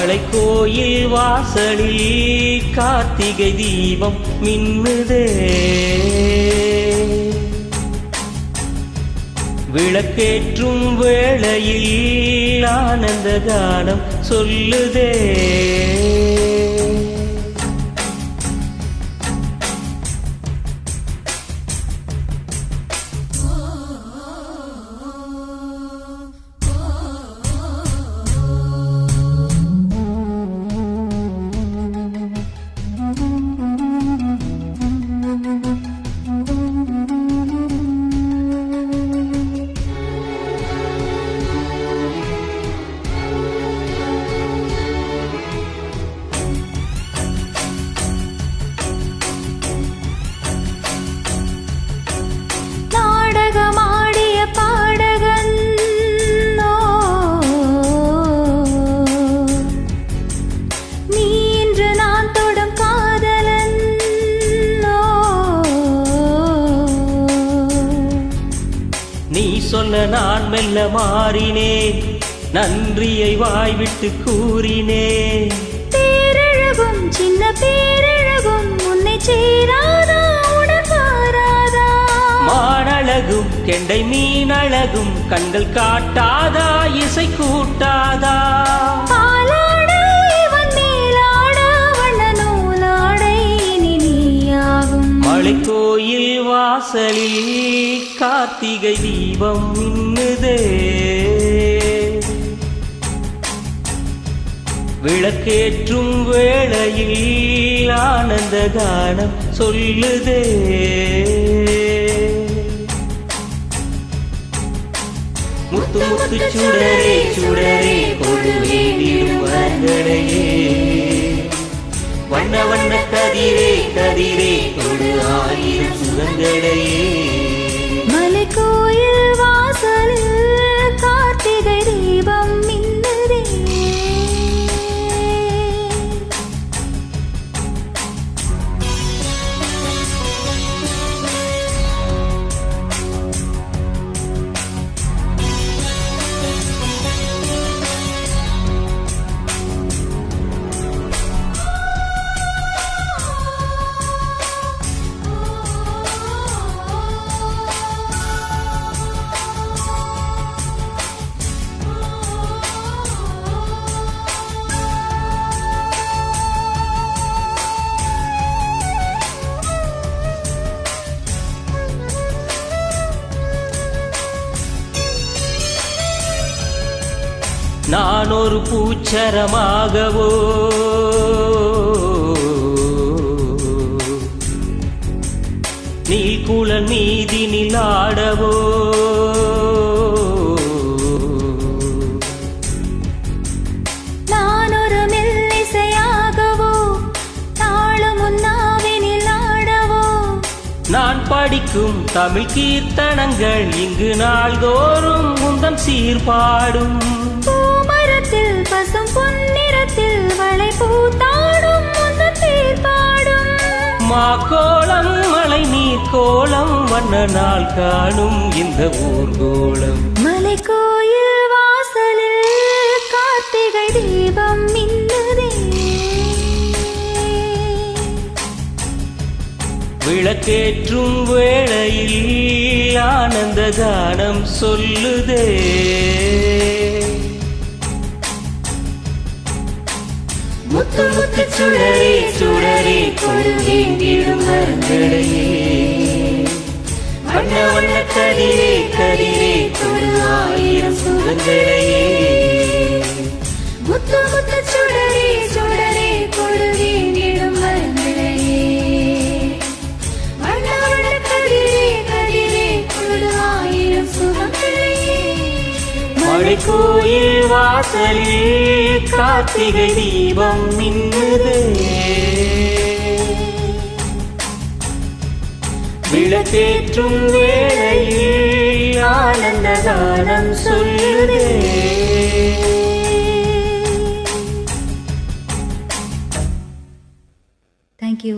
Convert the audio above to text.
மலைக்கோயில் வாசலில் கார்த்திகை தீபம் மின்னுதே. விளக்கேற்றும் வேளையில் ஆனந்த கானம் சொல்லுதே. சொன்ன நான் மெல்ல மாறினேன் நன்றியை வாய்விட்டு கூறினேன் பேரழகும் சின்ன பேரழகும் உன்னை சேராதா உடன் வாராதா மானழகும் கெண்டை மீனழகும் கண்கள் காட்டாதா இசை கூட்டாதா? கார்த்திகை தீபம் மின்னுதே. விளக்கேற்றும் வேளையில் ஆனந்த கானம் சொல்லுதே. முத்து முத்து சுடரே சுடரே கொடு வேண்டிடும் வண்ண வண்ண கதிரே கதிரே கொடு ஆயிரம் சுகங்களையே. நான் ஒரு பூச்சரமாகவோ நீ குழல் மீதினில் ஆடவோ நான் படிக்கும் தமிழ் கீர்த்தனங்கள் இங்கு நாள்தோறும் உந்தன் சீர்பாடும். பூமரத்தில் பசும் பொன்னிறத்தில் வளை பூத்தாடும் முந்த தீர்ப்பாடும் மா கோலம் மலை நீர் கோலம் வண்ண நாள் காணும் இந்த ஊர்கோலம் மலைக்கோயில் வாசலில் கார்த்திகை தீபம் மின்னுதே. விளக்கேற்றும் வேளையில் ஆனந்த கானம் சொல்லுதே. சுடரே சுடரே கொடுவேண்டிடும் வேண்டிடும் வண்ண வண்ண கதிரே கதிரே கொடு ஆயிரம் சுகங்களையே. முத்து சுடரே சுடரே கொடுவேண்டிடும் மணிக்கோயில் வாசலே கார்த்திகை தீபம் மின்னுது. விளக்கேற்றும் வேளையே ஆனந்த தானம் சொல்லுதே. தேங்க்யூ